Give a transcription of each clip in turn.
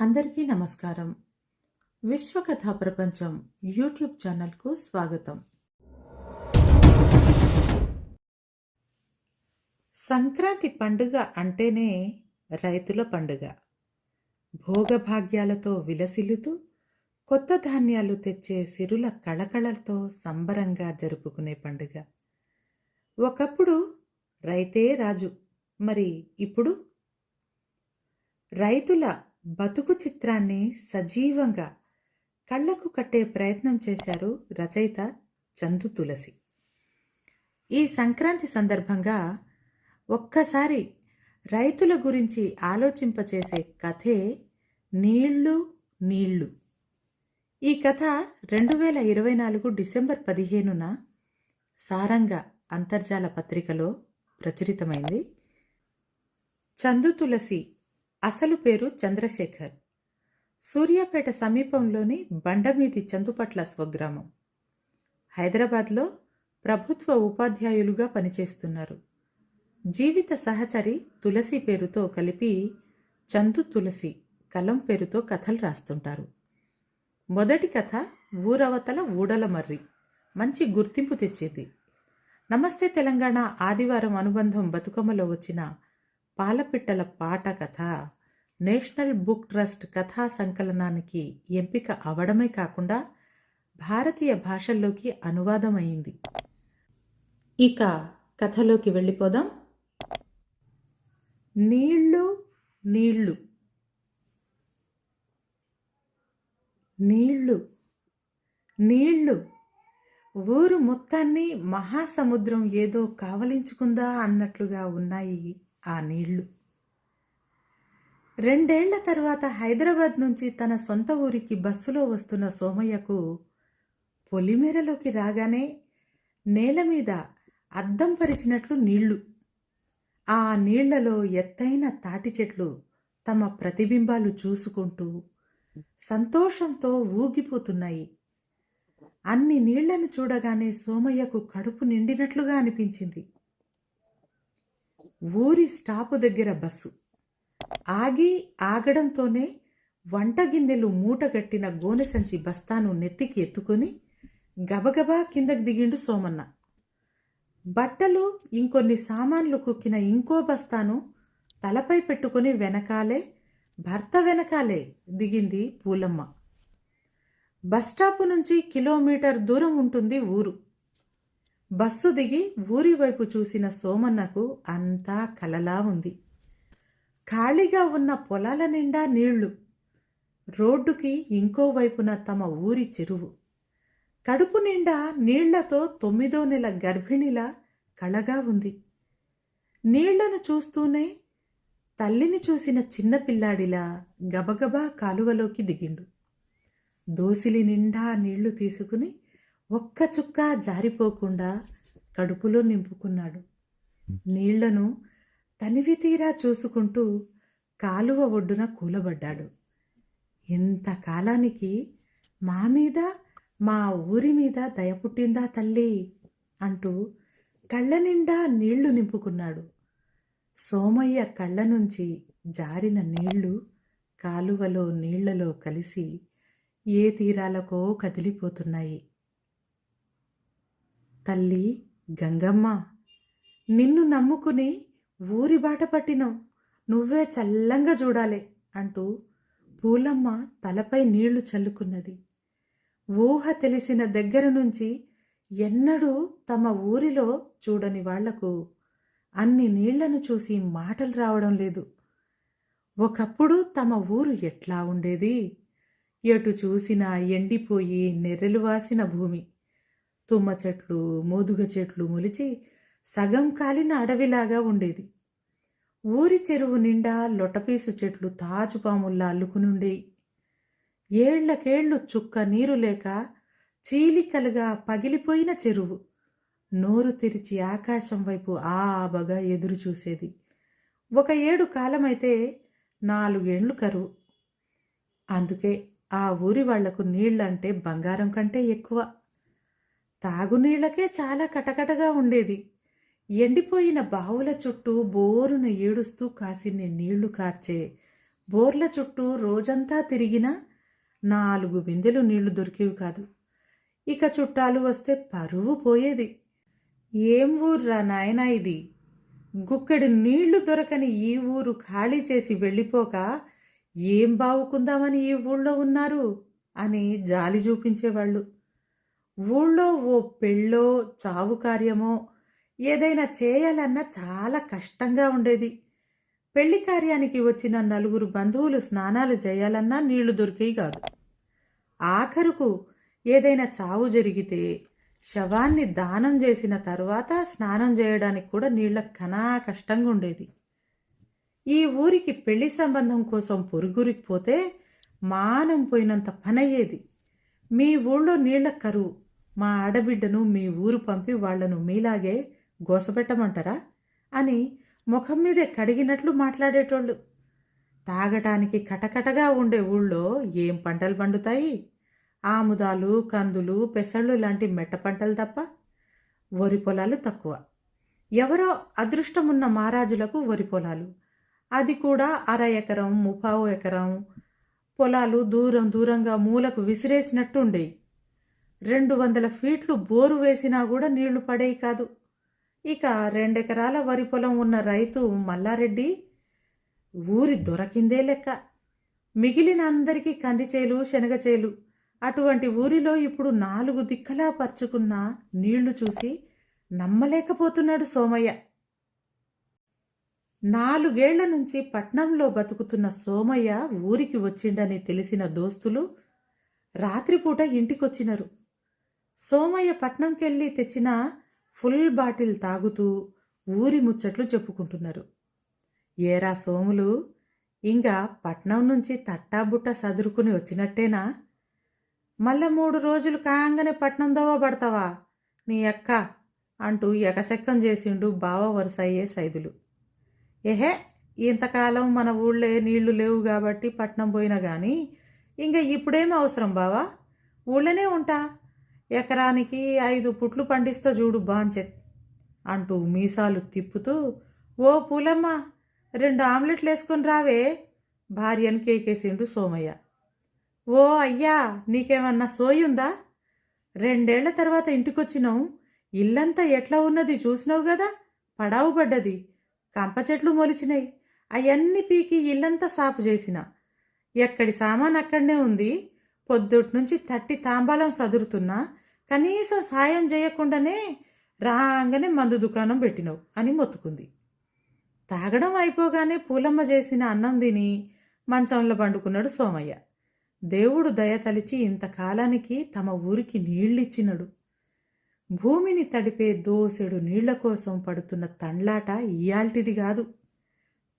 అందరికీ నమస్కారం. విశ్వకథా ప్రపంచం యూట్యూబ్ ఛానల్కు స్వాగతం. సంక్రాంతి పండుగ అంటేనే రైతుల పండుగ. భోగభాగ్యాలతో విలసిల్లుతూ కొత్త ధాన్యాలు తెచ్చే సిరుల కళకళలతో సంబరంగా జరుపుకునే పండుగ. ఒకప్పుడు రైతే రాజు మరి ఇప్పుడు? రైతుల బతుకు చిత్రాన్ని సజీవంగా కళ్ళకు కట్టే ప్రయత్నం చేశారు రచయిత చందు తులసి. ఈ సంక్రాంతి సందర్భంగా ఒక్కసారి రైతుల గురించి ఆలోచింపచేసే కథే నీళ్ళు నీళ్ళు. ఈ కథ రెండు వేల ఇరవై నాలుగు డిసెంబర్ పదిహేనున సారంగ అంతర్జాల పత్రికలో ప్రచురితమైంది. చందు తులసి అసలు పేరు చంద్రశేఖర్. సూర్యాపేట సమీపంలోని బండమీది చందుపట్ల స్వగ్రామం. హైదరాబాద్లో ప్రభుత్వ ఉపాధ్యాయులుగా పనిచేస్తున్నారు. జీవిత సహచరి తులసి పేరుతో కలిపి చందు తులసి కలం పేరుతో కథలు రాస్తుంటారు. మొదటి కథ ఊరవతల ఊడల మర్రి. మంచి గుర్తింపు తెచ్చింది. నమస్తే తెలంగాణ ఆదివారం అనుబంధం బతుకమ్మలో వచ్చిన పాలపిట్టల పాట కథ నేషనల్ బుక్ ట్రస్ట్ కథా సంకలనానికి ఎంపిక అవడమే కాకుండా భారతీయ భాషల్లోకి అనువాదమైంది ఇక కథలోకి వెళ్ళిపోదాం. నీళ్ళు నీళ్ళు. నీళ్ళు నీళ్ళు. ఊరు మొత్తాన్ని మహాసముద్రం ఏదో కావలించుకుందా అన్నట్లుగా ఉన్నాయి ఆ నీళ్ళు. రెండేళ్ళ తర్వాత హైదరాబాద్ నుంచి తన సొంత ఊరికి బస్సులో వస్తున్న సోమయ్యకు పొలిమేరలోకి రాగానే నేల మీద అద్దం పరిచినట్లు నీళ్ళు. ఆ నీళ్ళలో ఎత్తైన తాటి చెట్లు తమ ప్రతిబింబాలు చూసుకుంటూ సంతోషంతో ఊగిపోతున్నాయి. అన్ని నీళ్ళను చూడగానే సోమయ్యకు కడుపు నిండినట్లుగా అనిపించింది. ఊరి స్టాపు దగ్గర బస్సు. ఆగి ఆగడంతోనే వంటగిన్నెలు మూటగట్టిన గోనె సంచి బస్తాను నెత్తికి ఎత్తుకొని గబగబా కిందకి దిగిండు సోమన్న. బట్టలు ఇంకొన్ని సామాన్లు కుక్కిన ఇంకో బస్తాను తలపై పెట్టుకుని వెనకాలే భర్త వెనకాలే దిగింది పూలమ్మ. బస్టాపు నుంచి కిలోమీటర్ దూరం ఉంటుంది ఊరు. బస్సు దిగి ఊరి వైపు చూసిన సోమన్నకు అంతా కలలా ఉంది. ఖాళీగా ఉన్న పొలాల నిండా నీళ్ళు. రోడ్డుకి ఇంకోవైపున తమ ఊరి చెరువు. కడుపు నిండా నీళ్ళతో తొమ్మిదో నెల గర్భిణిలా కళగా ఉంది. నీళ్ళను చూస్తూనే తల్లిని చూసిన చిన్నపిల్లాడిలా గబగబా కాలువలోకి దిగిండు. దోసిలి నిండా నీళ్ళు తీసుకుని ఒక్క చుక్క జారిపోకుండా కడుపులో నింపుకున్నాడు. నీళ్ళను తనివి తీరా చూసుకుంటూ కాలువ ఒడ్డున కూలబడ్డాడు. ఇంతకాలానికి మా మీద మా ఊరి మీద దయ పుట్టిందా తల్లి? అంటూ కళ్ళ నిండా నీళ్ళు నింపుకున్నాడు. సోమయ్య కళ్ళ నుంచి జారిన నీళ్ళు కాలువలో నీళ్ళలో కలిసి ఏ తీరాలకో కదిలిపోతున్నాయి. తల్లి గంగమ్మ నిన్ను నమ్ముకుని ఊరి బాట పట్టినాం నువ్వే చల్లంగా చూడాలి అంటూ పూలమ్మ తలపై నీళ్ళు చల్లుకున్నది. ఊహ తెలిసిన దగ్గర నుంచి ఎన్నడూ తమ ఊరిలో చూడని వాళ్ళకు అన్ని నీళ్ళను చూసి మాటలు రావడం లేదు. ఒకప్పుడు తమ ఊరు ఎట్లా ఉండేది? ఎటు చూసినా ఎండిపోయి నెర్రెలు వాసిన భూమి. తుమ్మ చెట్లు మోదుగ చెట్లు మొలిచి సగం కాలిన అడవిలాగా ఉండేది. ఊరి చెరువు నిండా లొటపీసు చెట్లు తాజుపాముల్లా అల్లుకునుండేవి ఏళ్ళకేళ్ళు చుక్క నీరు లేక చీలికలుగా పగిలిపోయిన చెరువు. నోరు తెరిచి ఆకాశం వైపు ఆబగా ఎదురు చూసేది. ఒక ఏడు కాలమైతే నాలుగేండ్లు కరువు. అందుకే ఆ ఊరి వాళ్ళకు నీళ్ళంటే బంగారం కంటే ఎక్కువ. తాగునీళ్ళకే చాలా కటకటగా ఉండేది. ఎండిపోయిన బావుల చుట్టూ బోరున ఏడుస్తూ కాసిన్ని నీళ్ళు కార్చే. బోర్ల చుట్టూ రోజంతా తిరిగినా నాలుగు బిందెలు నీళ్ళు దొరికేవి కాదు. ఇక చుట్టాలు వస్తే పరువు పోయేది. ఏం ఊర్రా నాయనా ఇది? గుక్కడి నీళ్ళు దొరకని ఈ ఊరు ఖాళీ చేసి వెళ్ళిపోక ఏం బావుకుందామని ఈ ఊళ్ళో ఉన్నారు? అని జాలి చూపించేవాళ్ళు. ఊళ్ళో ఓ పెళ్ళో చావు కార్యమో ఏదైనా చేయాలన్నా చాలా కష్టంగా ఉండేది. పెళ్ళి కార్యానికి వచ్చిన నలుగురు బంధువులు స్నానాలు చేయాలన్నా నీళ్ళు దొరికేవి కాదు. ఆఖరుకు ఏదైనా చావు జరిగితే శవాన్ని దానం చేసిన తర్వాత స్నానం చేయడానికి కూడా నీళ్ళ కనా కష్టంగా ఉండేది. ఈ ఊరికి పెళ్ళి సంబంధం కోసం పొరుగురికి పోతే మానం పోయినంత పనయ్యేది. మీ ఊళ్ళో నీళ్ళ కరువు మా ఆడబిడ్డను మీ ఊరు పంపి వాళ్ళను మీలాగే గోసపెట్టమంటారా? అని ముఖం మీదే కడిగినట్లు మాట్లాడేటోళ్ళు. తాగటానికి కటకటగా ఉండే ఊళ్ళో ఏం పంటలు పండుతాయి? ఆముదాలు కందులు పెసళ్ళు లాంటి మెట్ట పంటలు తప్ప వరి పొలాలు తక్కువ. ఎవరో అదృష్టమున్న మహారాజులకు వరి పొలాలు. అది కూడా అర ఎకరం ముపావు ఎకరం. పొలాలు దూరం దూరంగా మూలకు విసిరేసినట్టు ఉండేవి రెండు వందల ఫీట్లు బోరు వేసినా కూడా నీళ్ళు పడేవి కాదు. ఇక రెండెకరాల వరి పొలం ఉన్న రైతు మల్లారెడ్డి ఊరి దొరకిందే లెక్క. మిగిలిన అందరికీ కందిచేలు శనగచేలు అటువంటి ఊరిలో ఇప్పుడు నాలుగు దిక్కలా పరుచుకున్న నీళ్ళు చూసి నమ్మలేకపోతున్నాడు సోమయ్య. నాలుగేళ్ళ నుంచి పట్నంలో బతుకుతున్న సోమయ్య ఊరికి వచ్చిండని తెలిసిన దోస్తులు రాత్రిపూట ఇంటికొచ్చినారు. సోమయ్య పట్నంకెళ్ళి తెచ్చిన ఫుల్ బాటిల్ తాగుతూ ఊరి ముచ్చట్లు చెప్పుకుంటున్నారు. ఏరా సోములు ఇంకా పట్నం నుంచి తట్టాబుట్ట సదురుకుని వచ్చినట్టేనా? మళ్ళా మూడు రోజులు కాగానే పట్నం దోవ పడతావా? నీ అక్క అంటూ ఎకసెక్కం చేసిండు బావ వరుస అయ్యే సైదులు. ఏహే ఇంతకాలం మన ఊళ్ళో నీళ్ళు లేవు కాబట్టి పట్నం పోయినా కానీ ఇంకా ఇప్పుడేం అవసరం బావా? ఊళ్ళోనే ఉంటా. ఎకరానికి ఐదు పుట్లు పండిస్తా చూడు బాంచెత్ అంటూ మీసాలు తిప్పుతూ ఓ పూలమ్మ రెండు ఆమ్లెట్లు వేసుకొని రావే భార్యను కేకేసిండు సోమయ్య. ఓ అయ్యా నీకేమన్నా సోయుందా రెండేళ్ళ తర్వాత ఇంటికొచ్చినావు ఇల్లంతా ఎట్లా ఉన్నది చూసినావు కదా పడావు పడ్డది కంప చెట్లు మొలిచినాయి అవన్నీ పీకి ఇల్లంతా సాపు చేసిన. ఎక్కడి సామాన్ అక్కడనే ఉంది పొద్దుటి నుంచి తట్టి తాంబాలం సదురుతున్నా కనీసం సాయం చేయకుండానే రాగానే మందు దుకాణం పెట్టినావు అని మొత్తుకుంది. తాగడం అయిపోగానే పూలమ్మ చేసిన అన్నం తిని మంచంలో పండుకున్నాడు సోమయ్య. దేవుడు దయ తలిచి ఇంతకాలానికి తమ ఊరికి నీళ్ళిచ్చినడు. భూమిని తడిపే దోసెడు నీళ్ళ కోసం పడుతున్న తండ్లాట ఇయాల్టిది కాదు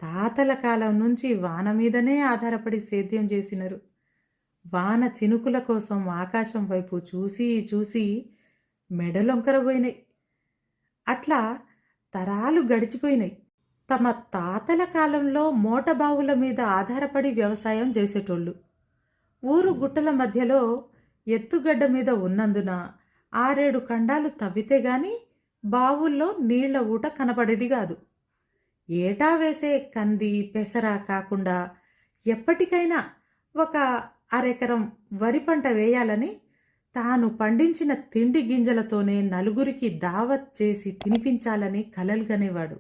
తాతల కాలం నుంచి వాన మీదనే ఆధారపడి సేద్యం చేసినారు వాన చినుకుల కోసం ఆకాశం వైపు చూసి చూసి మెడలొంకరబోయినాయి అట్లా తరాలు గడిచిపోయినాయి. తమ తాతల కాలంలో మోటబావుల మీద ఆధారపడి వ్యవసాయం చేసేటోళ్ళు. ఊరు గుట్టల మధ్యలో ఎత్తుగడ్డ మీద ఉన్నందున ఆరేడు కండాలు తవ్వితే గాని బావుల్లో నీళ్ళ ఊట కనపడేది కాదు. ఏటా వేసే కంది పెసర కాకుండా ఎప్పటికైనా ఒక అరెకరం వరి పంట వేయాలని తాను పండించిన తిండి గింజలతోనే నలుగురికి దావత్ చేసి తినిపించాలని కలలుగనేవాడు.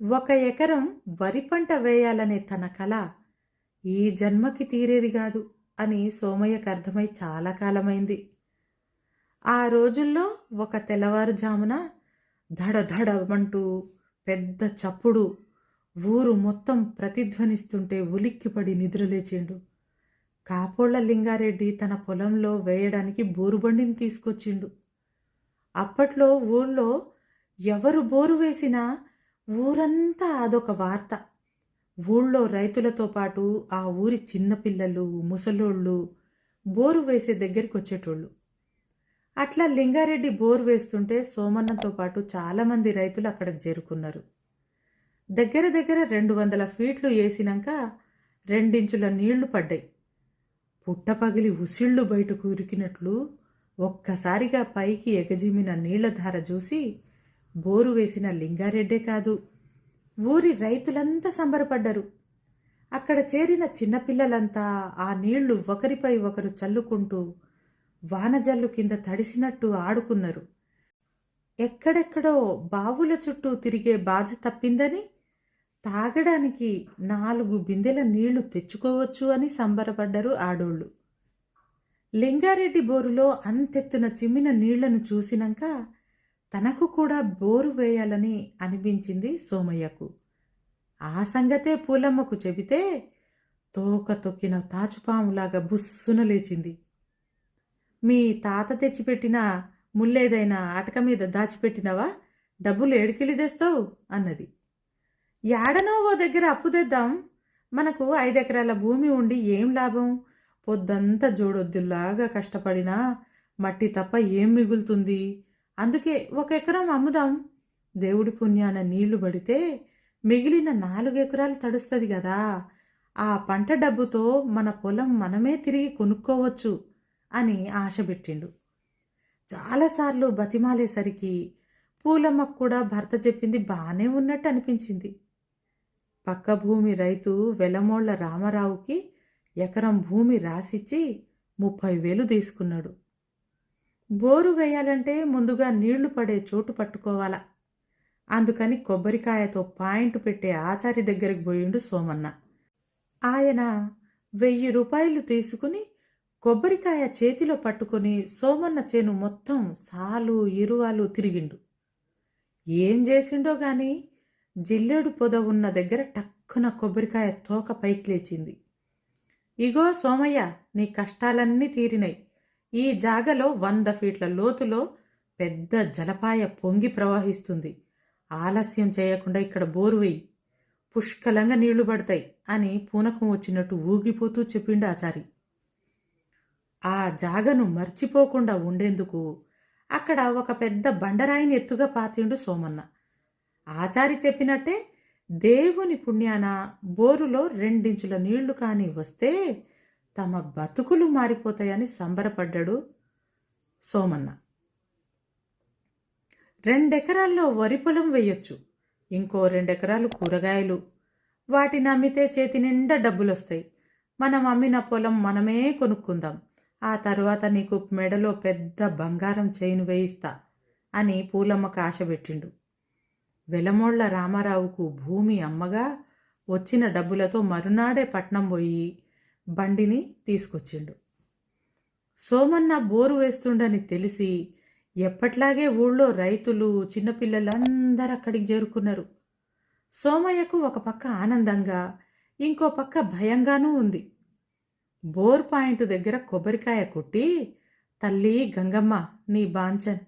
ఒక ఎకరం వరి పంట వేయాలనే తన కల ఈ జన్మకి తీరేది కాదు అని సోమయ్యకు అర్థమై చాలా కాలమైంది. ఆ రోజుల్లో ఒక తెల్లవారుజామున ధడధడమంటూ పెద్ద చప్పుడు ఊరు మొత్తం ప్రతిధ్వనిస్తుంటే ఉలిక్కిపడి నిద్రలేచిండు. కాపోళ్ళ లింగారెడ్డి తన పొలంలో వేయడానికి బోరుబండిని తీసుకొచ్చిండు. అప్పట్లో ఊళ్ళో ఎవరు బోరు వేసినా ఊరంతా అదొక వార్త. ఊళ్ళో రైతులతో పాటు ఆ ఊరి చిన్నపిల్లలు ముసలోళ్ళు బోరు వేసే దగ్గరికి వచ్చేటోళ్ళు. అట్లా లింగారెడ్డి బోరు వేస్తుంటే సోమన్నతో పాటు చాలామంది రైతులు అక్కడికి చేరుకున్నారు. దగ్గర దగ్గర రెండు వందల ఫీట్లు వేసినాక రెండించుల నీళ్ళు పడ్డాయి. పుట్టపగిలి ఉసిళ్ళు బయటకు ఉరికినట్లు ఒక్కసారిగా పైకి ఎగజిమిన నీళ్ళధార చూసి బోరు వేసిన లింగారెడ్డే కాదు ఊరి రైతులంతా సంబరపడ్డరు. అక్కడ చేరిన చిన్నపిల్లలంతా ఆ నీళ్ళు ఒకరిపై ఒకరు చల్లుకుంటూ వానజల్లు కింద తడిసినట్టు ఆడుకున్నారు. ఎక్కడెక్కడో బావుల చుట్టూ తిరిగే బాధ తప్పిందని తాగడానికి నాలుగు బిందెల నీళ్ళు తెచ్చుకోవచ్చు అని సంబరపడ్డారు ఆడోళ్ళు. లింగారెడ్డి బోరులో అంతెత్తున చిమ్మిన నీళ్ళను చూసినాక తనకు కూడా బోరు వేయాలని అనిపించింది సోమయ్యకు. ఆ సంగతే పూలమ్మకు చెబితే తోక తొక్కిన తాచుపాములాగా బుస్సున లేచింది. మీ తాత తెచ్చిపెట్టిన ముల్లేదైనా అటక మీద దాచిపెట్టినవా? డబ్బులు ఏడికెళ్ళి తెస్తావు? అన్నది. ఏడనో ఓ దగ్గర అప్పు తెద్దాం. మనకు ఐదెకరాల భూమి ఉండి ఏం లాభం? పొద్దంతా జోడొద్దులాగా కష్టపడినా మట్టి తప్ప ఏం మిగులుతుంది? అందుకే ఒక ఎకరం అమ్ముదాం. దేవుడి పుణ్యాన నీళ్ళు పడితే మిగిలిన నాలుగు ఎకరాలు తడుస్తుంది కదా ఆ పంట డబ్బుతో మన పొలం మనమే తిరిగి కొనుక్కోవచ్చు అని ఆశ పెట్టిండు. చాలాసార్లు బతిమాలేసరికి పూలమ్మకు కూడా భర్త చెప్పింది బాగానే ఉన్నట్టు అనిపించింది. పక్క భూమి రైతు వెలమోళ్ళ రామారావుకి ఎకరం భూమి రాసిచ్చి ముప్పై వేలు తీసుకున్నాడు. బోరు వేయాలంటే ముందుగా నీళ్ళు పడే చోటు పట్టుకోవాలా. అందుకని కొబ్బరికాయతో పాయింట్ పెట్టే ఆచారి దగ్గరికి పోయిండు సోమన్న. ఆయన వెయ్యి రూపాయలు తీసుకుని కొబ్బరికాయ చేతిలో పట్టుకొని సోమన్న చేను మొత్తం సాలు ఇరువాలు తిరిగిండు. ఏం చేసిండో గాని జిల్లేడు పొద ఉన్న దగ్గర టక్కున కొబ్బరికాయ తోక పైకి లేచింది. ఇగో సోమయ్య నీ కష్టాలన్నీ తీరినాయి ఈ జాగలో వంద ఫీట్ల లోతులో పెద్ద జలపాయ పొంగి ప్రవహిస్తుంది. ఆలస్యం చేయకుండా ఇక్కడ బోరు వేయి. పుష్కలంగా నీళ్ళు పడతాయి అని పూనకం వచ్చినట్టు ఊగిపోతూ చెప్పిండు ఆచారి. ఆ జాగను మర్చిపోకుండా ఉండేందుకు అక్కడ ఒక పెద్ద బండరాయిని ఎత్తుగా పాతిండు సోమన్న. ఆచారి చెప్పినట్టే దేవుని పుణ్యాన బోరులో రెండించుల నీళ్ళు కానీ వస్తే తమ బతుకులు మారిపోతాయని సంబరపడ్డాడు సోమన్న. రెండెకరాల్లో వరి పొలం వేయొచ్చు. ఇంకో రెండెకరాలు కూరగాయలు. వాటిని అమ్మితే చేతి నిండా డబ్బులు వస్తాయి మనం అమ్మిన పొలం మనమే కొనుక్కుందాం. ఆ తరువాత నీకు మెడలో పెద్ద బంగారం చైన్ వేయిస్తా అని పూలమ్మకు ఆశ పెట్టిండు. వెలమోళ్ళ రామారావుకు భూమి అమ్మగా వచ్చిన డబ్బులతో మరునాడే పట్నం పోయి బండిని తీసుకొచ్చిండు. సోమన్న బోరు వేస్తుండని తెలిసి ఎప్పట్లాగే ఊళ్ళో రైతులు చిన్నపిల్లలందరూ అక్కడికి చేరుకున్నారు. సోమయ్యకు ఒక పక్క ఆనందంగా ఇంకో పక్క భయంగానూ ఉంది. బోర్ పాయింట్ దగ్గర కొబ్బరికాయ కొట్టి తల్లి గంగమ్మ నీ బాంచన్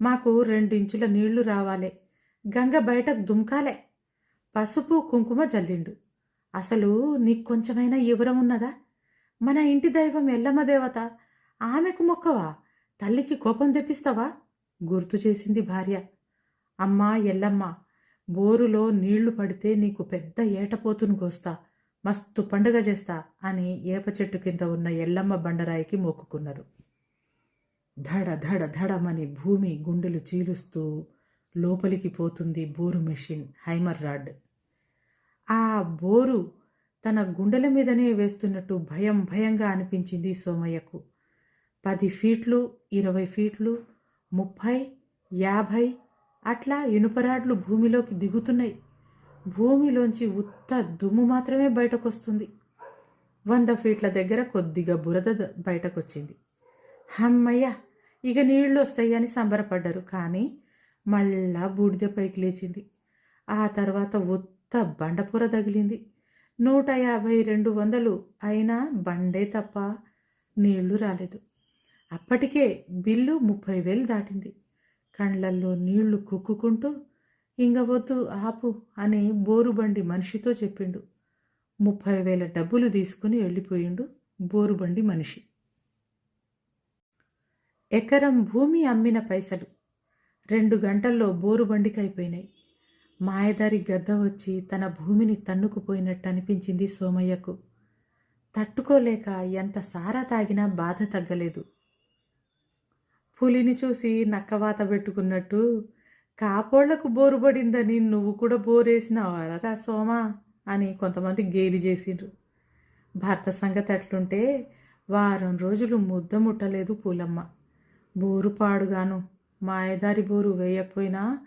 మాకు రెండించుల నీళ్ళు రావాలే. గంగ బయటకు దుమ్కాలే. పసుపు కుంకుమ జల్లిండు. అసలు నీకు కొంచెమైనా ఇవరం ఉన్నదా? మన ఇంటి దైవం ఎల్లమ్మ దేవత ఆమెకు మొక్కవా? తల్లికి కోపం తెప్పిస్తావా? గుర్తు చేసింది భార్య. అమ్మా ఎల్లమ్మ బోరులో నీళ్ళు పడితే నీకు పెద్ద ఏటపోతును కోస్తా మస్తు పండుగ చేస్తా అని ఏప చెట్టు కింద ఉన్న ఎల్లమ్మ బండరాయికి మొక్కుకున్నారు. ధడ ధడ ధడమని భూమి గుండెలు చీలుస్తూ లోపలికి పోతుంది బోరు మెషిన్ హైమర్ రాడ్. ఆ బోరు తన గుండెల మీదనే వేస్తున్నట్టు భయం భయంగా అనిపించింది సోమయ్యకు. పది ఫీట్లు ఇరవై ఫీట్లు ముప్పై యాభై అట్లా ఇనుపరాడ్లు భూమిలోకి దిగుతున్నాయి. భూమిలోంచి ఉత్త దుమ్ము మాత్రమే బయటకొస్తుంది. వంద ఫీట్ల దగ్గర కొద్దిగా బురద బయటకొచ్చింది. హమ్మయ్య! ఇక నీళ్ళు వస్తాయి అని సంబరపడ్డారు. కానీ మళ్ళా బూడిద పైకి లేచింది. ఆ తర్వాత ఉత్త బండపూర తగిలింది. నూట యాభై రెండు వందలు అయినా బండే తప్ప నీళ్ళు రాలేదు. అప్పటికే బిల్లు ముప్పై వేలు దాటింది. కండ్లల్లో నీళ్ళు కుక్కుకుంటూ ఇంక వద్దు ఆపు అని బోరుబండి మనిషితో చెప్పిండు. ముప్పై వేల డబ్బులు తీసుకుని వెళ్ళిపోయిండు బోరుబండి మనిషి. ఎకరం భూమి అమ్మిన పైసలు రెండు గంటల్లో బోరు బండికైపోయినాయి. మాయదారి గద్ద వచ్చి తన భూమిని తన్నుకుపోయినట్టు అనిపించింది సోమయ్యకు. తట్టుకోలేక ఎంత సారా తాగినా బాధ తగ్గలేదు. పులిని చూసి నక్కవాత పెట్టుకున్నట్టు కాపోళ్ళకు బోరు పడిందని నువ్వు కూడా బోరేసినావారా సోమా అని కొంతమంది గేలి చేసిండ్రు. భర్త సంగతి అట్లుంటే వారం రోజులు ముద్ద ముట్టలేదు పూలమ్మ. బోరు పాడుగాను. మాయదారి బోరు వేయకపోయినా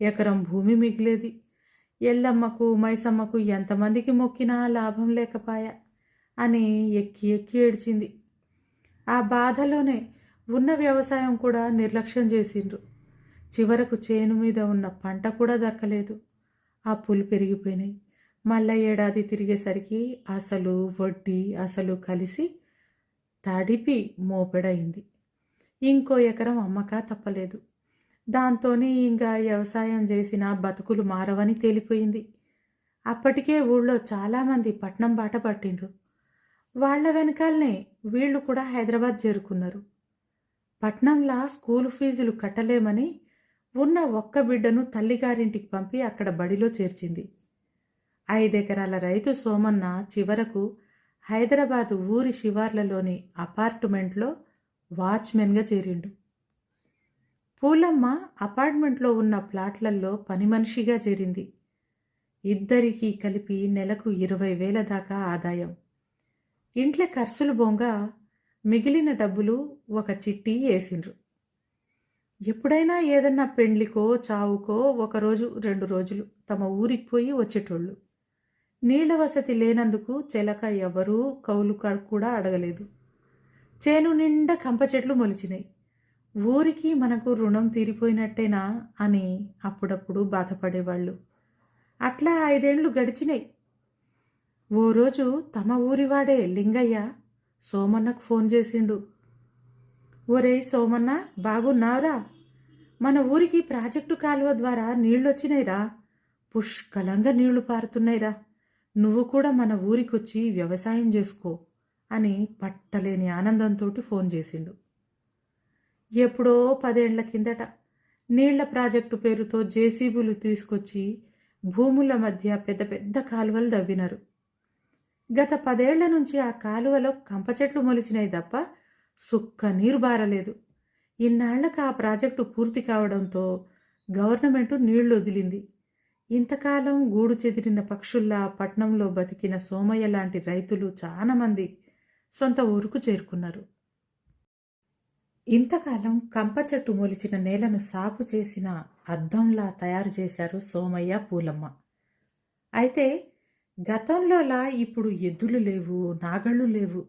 ఎకరం భూమి మిగిలేది. ఎల్లమ్మకు మైసమ్మకు ఎంతమందికి మొక్కినా లాభం లేకపాయా అని ఎక్కి ఎక్కి ఏడ్చింది. ఆ బాధలోనే ఉన్న వ్యవసాయం కూడా నిర్లక్ష్యం చేసిండ్రు. చివరకు చేను మీద ఉన్న పంట కూడా దక్కలేదు. అప్పులు పెరిగిపోయినాయి. మళ్ళా ఏడాది తిరిగేసరికి అసలు వడ్డీ అసలు కలిసి తడిపి మోపెడైంది. ఇంకో ఎకరం అమ్మక తప్పలేదు. దాంతోనే ఇంకా వ్యవసాయం చేసిన బతుకులు మారవని తేలిపోయింది. అప్పటికే ఊళ్ళో చాలామంది పట్నం బాట పట్టిండ్రు. వాళ్ళ వెనకాలనే వీళ్ళు కూడా హైదరాబాద్ చేరుకున్నారు. పట్నంలా స్కూలు ఫీజులు కట్టలేమని ఉన్న ఒక్క బిడ్డను తల్లిగారింటికి పంపి అక్కడ బడిలో చేర్చింది. ఐదెకరాల రైతు సోమన్న చివరకు హైదరాబాదు ఊరి శివార్లలోని అపార్ట్మెంట్లో వాచ్మెన్గా చేరిండు. పూలమ్మ అపార్ట్మెంట్లో ఉన్న ప్లాట్లల్లో పని మనిషిగా చేరింది. ఇద్దరికీ కలిపి నెలకు ఇరవై వేల దాకా ఆదాయం. ఇంట్లో ఖర్చులు బొంగ మిగిలిన డబ్బులు ఒక చిట్టి వేసిండ్రు ఎప్పుడైనా ఏదన్నా పెండ్లికో చావుకో ఒక రోజు రెండు రోజులు తమ ఊరికి పోయి వచ్చేటోళ్ళు. నీళ్ళ వసతి లేనందుకు చెలక ఎవరూ కౌలు కూడా అడగలేదు. చేను నిండా కంప చెట్లు మొలిచినాయి ఊరికి మనకు రుణం తీరిపోయినట్టేనా అని అప్పుడప్పుడు బాధపడేవాళ్ళు. అట్లా ఐదేండ్లు గడిచినాయి ఓ రోజు తమ ఊరివాడే లింగయ్య సోమన్నకు ఫోన్ చేసిండు. ఒరే సోమన్న బాగున్నావురా? మన ఊరికి ప్రాజెక్టు కాలువ ద్వారా నీళ్ళొచ్చినాయిరా పుష్కలంగా నీళ్ళు పారుతున్నాయిరా. నువ్వు కూడా మన ఊరికొచ్చి వ్యవసాయం చేసుకో. అని పట్టలేని ఆనందంతో ఫోన్ చేసిండు. ఎప్పుడో పదేండ్ల కిందట నీళ్ళ ప్రాజెక్టు పేరుతో జేసీబీలు తీసుకొచ్చి భూముల మధ్య పెద్ద పెద్ద కాలువలు దవ్వినారు. గత పదేళ్ళ నుంచి ఆ కాలువలో కంప చెట్లు మొలిచినాయి తప్ప సుక్క నీరు బారలేదు. ఇన్నాళ్ళకు ఆ ప్రాజెక్టు పూర్తి కావడంతో గవర్నమెంటు నీళ్ళు వదిలింది. ఇంతకాలం గూడు చెదిరిన పక్షుల్లా పట్నంలో బతికిన సోమయ్య లాంటి రైతులు చాలామంది సొంత ఊరుకు చేరుకున్నారు. ఇంతకాలం కంప చెట్టు మొలిచిన నేలను సాపు చేసిన అద్దంలా తయారు చేశారు సోమయ్య పూలమ్మ. అయితే గతంలోలా ఇప్పుడు ఎద్దులు లేవు నాగళ్ళు లేవు.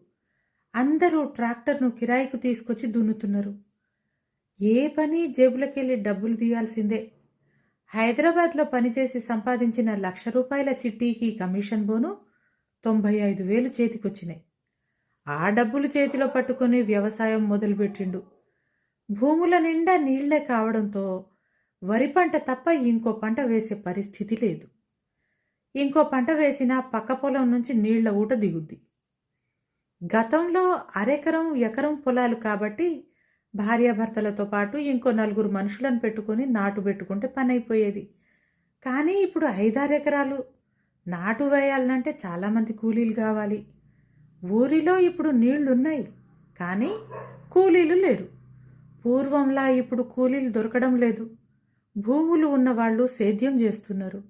అందరూ ట్రాక్టర్ను కిరాయికు తీసుకొచ్చి దున్నుతున్నారు. ఏ పని జేబులకెళ్ళి డబ్బులు తీయాల్సిందే. హైదరాబాద్లో పనిచేసి సంపాదించిన లక్ష రూపాయల చిట్టీకి కమిషన్ బోను తొంభై ఐదు వేలు చేతికొచ్చినాయి. ఆ డబ్బులు చేతిలో పట్టుకొని వ్యవసాయం మొదలుపెట్టిండు. భూముల నిండా నీళ్ళే కావడంతో వరి పంట తప్ప ఇంకో పంట వేసే పరిస్థితి లేదు. ఇంకో పంట వేసినా పక్క పొలం నుంచి నీళ్ళ ఊట దిగుద్ది. గతంలో అరెకరం ఎకరం పొలాలు కాబట్టి భార్యాభర్తలతో పాటు ఇంకో నలుగురు మనుషులను పెట్టుకొని నాటు పెట్టుకుంటే పని అయిపోయేది కానీ ఇప్పుడు ఐదారు ఎకరాలు నాటు వేయాలంటే చాలామంది కూలీలు కావాలి. ఊరిలో ఇప్పుడు నీళ్ళున్నాయి కానీ కూలీలు లేరు. పూర్వంలా ఇప్పుడు కూలీలు దొరకడం లేదు. భూములు ఉన్నవాళ్ళు సేద్యం చేస్తున్నారు.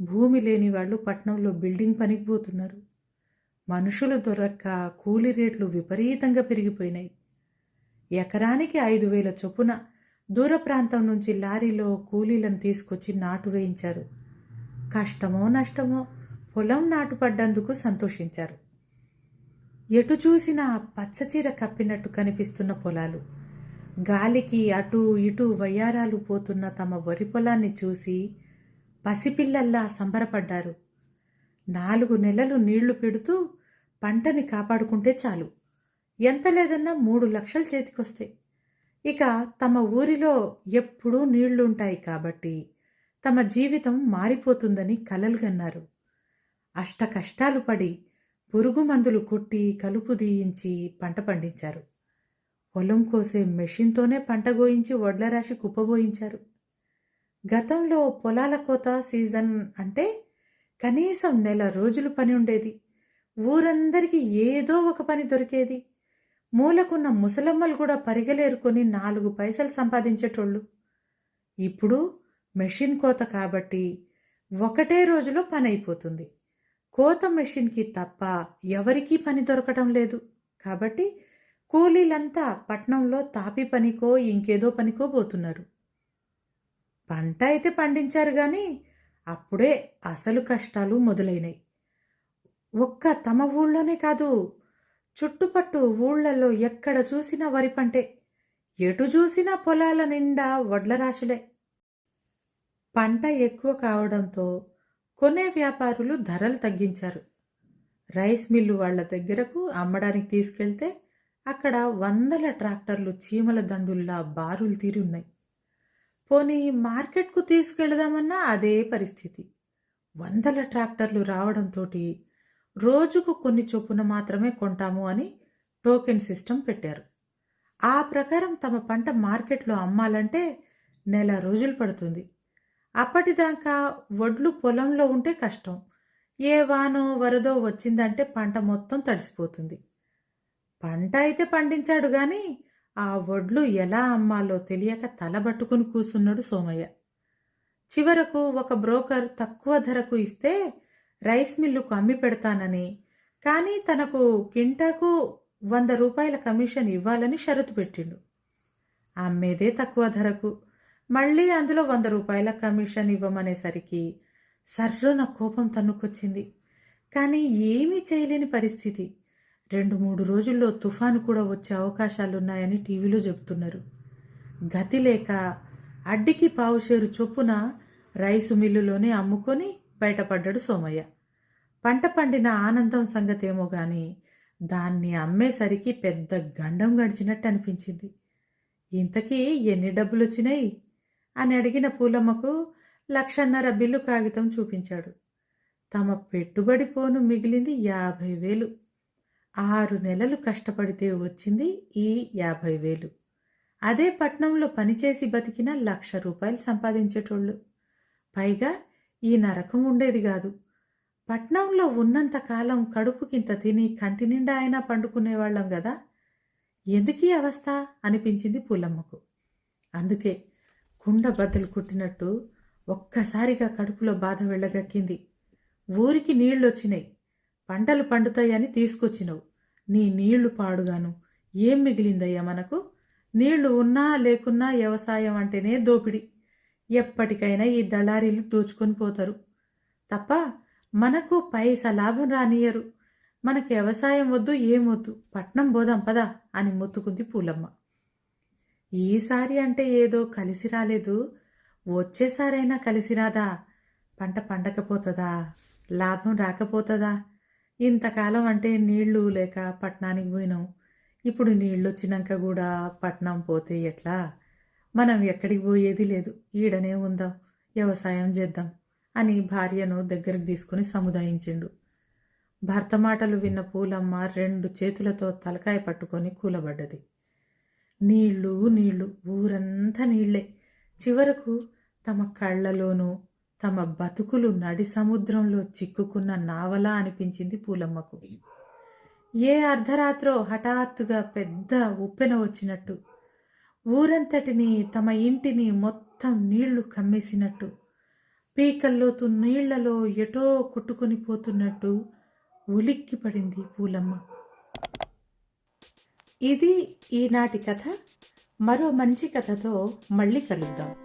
భూమి లేని వాళ్ళు పట్నంలో బిల్డింగ్ పనికి పోతున్నారు. మనుషులు దొరక్క కూలి రేట్లు విపరీతంగా పెరిగిపోయినాయి. ఎకరానికి ఐదు వేల చొప్పున దూర ప్రాంతం నుంచి లారీలో కూలీలను తీసుకొచ్చి నాటు వేయించారు. కష్టమో నష్టమో పొలం నాటుపడ్డందుకు సంతోషించారు. ఎటు చూసినా పచ్చచీర కప్పినట్టు కనిపిస్తున్న పొలాలు. గాలికి అటు ఇటు వయ్యారాలు పోతున్న తమ వరి పొలాన్ని చూసి పసిపిల్లల్లా సంబరపడ్డారు. నాలుగు నెలలు నీళ్ళు పెడుతూ పంటని కాపాడుకుంటే చాలు. ఎంత లేదన్నా మూడు లక్షలు చేతికొస్తాయి. ఇక తమ ఊరిలో ఎప్పుడూ నీళ్ళుంటాయి కాబట్టి తమ జీవితం మారిపోతుందని కలలుగన్నారు అష్ట కష్టాలు పడి పురుగు మందులు కొట్టి కలుపు దీయించి పంట పండించారు. పొలం కోసే మెషిన్తోనే పంట గోయించి వడ్ల రాశి కుప్పబోయించారు. గతంలో పొలాల కోత సీజన్ అంటే కనీసం నెల రోజులు పని ఉండేది. ఊరందరికీ ఏదో ఒక పని దొరికేది. మూలకున్న ముసలమ్మలు కూడా పరిగలేరుకొని నాలుగు పైసలు సంపాదించేటోళ్ళు. ఇప్పుడు మెషిన్ కోత కాబట్టి ఒకటే రోజులో పని అయిపోతుంది కోత మెషిన్కి తప్ప ఎవరికీ పని దొరకటం లేదు. కాబట్టి కూలీలంతా పట్నంలో తాపి పనికో ఇంకేదో పనికో పోతున్నారు. పంట అయితే పండించారు కానీ అప్పుడే అసలు కష్టాలు మొదలైనాయి. ఒక్క తమ ఊళ్ళోనే కాదు చుట్టుపట్టు ఊళ్ళల్లో ఎక్కడ చూసినా వరి పంటే ఎటు చూసినా పొలాల నిండా వడ్ల రాశులే. పంట ఎక్కువ కావడంతో కొనే వ్యాపారులు ధరలు తగ్గించారు. రైస్ మిల్లు వాళ్ళ దగ్గరకు అమ్మడానికి తీసుకెళ్తే అక్కడ వందల ట్రాక్టర్లు చీమల దండుల్లా బారులు తీరి ఉన్నాయి. పోనీ మార్కెట్కు తీసుకెళ్దామన్నా అదే పరిస్థితి. వందల ట్రాక్టర్లు రావడంతో రోజుకు కొన్ని చొప్పున మాత్రమే కొంటాము అని టోకెన్ సిస్టమ్ పెట్టారు. ఆ ప్రకారం తమ పంట మార్కెట్లో అమ్మాలంటే నెల రోజులు పడుతుంది. అప్పటిదాకా వడ్లు పొలంలో ఉంటే కష్టం. ఏ వానో వరదో వచ్చిందంటే పంట మొత్తం తడిసిపోతుంది. పంట అయితే పండించాడు కానీ ఆ వడ్లు ఎలా అమ్మాలో తెలియక తలబట్టుకుని కూసున్నాడు సోమయ్య. చివరకు ఒక బ్రోకర్ తక్కువ ధరకు ఇస్తే రైస్ మిల్లుకు అమ్మి పెడతానని కానీ తనకు కింటాకు వంద రూపాయల కమిషన్ ఇవ్వాలని షరతు పెట్టిండు. అమ్మేదే తక్కువ ధరకు. మళ్ళీ అందులో వంద రూపాయల కమిషన్ ఇవ్వమనేసరికి సర్రున కోపం తన్నుకొచ్చింది. కానీ ఏమీ చేయలేని పరిస్థితి. రెండు మూడు రోజుల్లో తుఫాను కూడా వచ్చే అవకాశాలున్నాయని టీవీలో చెబుతున్నారు. గతి లేక అడ్డికి పావుషేరు చొప్పున రైసు మిల్లులోనే అమ్ముకొని బయటపడ్డాడు సోమయ్య. పంట పండిన ఆనందం సంగతేమో కానీ దాన్ని అమ్మేసరికి పెద్ద గండం గడిచినట్టు అనిపించింది ఇంతకీ ఎన్ని డబ్బులు వచ్చినాయి అని అడిగిన పూలమ్మకు లక్షన్నర బిల్లు కాగితం చూపించాడు. తమ పెట్టుబడి పోను మిగిలింది యాభై వేలు. ఆరు నెలలు కష్టపడితే వచ్చింది ఈ యాభై వేలు. అదే పట్నంలో పనిచేసి బతికిన లక్ష రూపాయలు సంపాదించేటోళ్ళు. పైగా ఈ నరకం ఉండేది కాదు. పట్నంలో ఉన్నంత కాలం కడుపుకింత తిని కంటి నిండా అయినా పండుకునేవాళ్ళం కదా ఎందుకీ అవస్థ? అనిపించింది పూలమ్మకు. అందుకే కుండ బద్దలు కుట్టినట్టు ఒక్కసారిగా కడుపులో బాధ వెళ్ళగక్కింది. ఊరికి నీళ్ళొచ్చినాయి పంటలు పండుతాయని తీసుకొచ్చినవు. నీ నీళ్ళు పాడుగాను. ఏం మిగిలిందయ్యా మనకు? నీళ్ళు ఉన్నా లేకున్నా వ్యవసాయం అంటేనే దోపిడి. ఎప్పటికైనా ఈ దళారీలు దోచుకొని పోతారు. తప్ప మనకు పైసా లాభం రానియరు మనకి వ్యవసాయం వద్దు ఏమొద్దు పట్నం పోదాం పదా అని మొత్తుకుంది పూలమ్మ. ఈసారి అంటే ఏదో కలిసి రాలేదు. వచ్చేసారైనా కలిసి రాదా? పంట పండకపోతుందా? లాభం రాకపోతుందా? ఇంతకాలం అంటే నీళ్ళు లేక పట్నానికి పోయినాం. ఇప్పుడు నీళ్ళు వచ్చినాక కూడా పట్నం పోతే ఎట్లా? మనం ఎక్కడికి పోయేది లేదు. ఈడనే ఉందాం వ్యవసాయం చేద్దాం అని భార్యను దగ్గరకు తీసుకుని సముదాయించిండు. భర్త మాటలు విన్న పూలమ్మ రెండు చేతులతో తలకాయ పట్టుకొని కూలబడ్డది. నీళ్ళు నీళ్ళు ఊరంతా నీళ్ళే చివరకు తమ కళ్ళలోనూ తమ బతుకులు నడి సముద్రంలో చిక్కుకున్న నావలా అనిపించింది పూలమ్మకు. ఏ అర్ధరాత్రో హఠాత్తుగా పెద్ద ఉప్పెన వచ్చినట్టు. ఊరంతటిని తమ ఇంటిని మొత్తం నీళ్ళు కమ్మేసినట్టు. పీకల్లోతు నీళ్ళలో ఎటో కొట్టుకొని పోతున్నట్టు ఉలిక్కి పడింది పూలమ్మ. ఇది ఈనాటి కథ. మరో మంచి కథతో మళ్ళీ కలుద్దాం.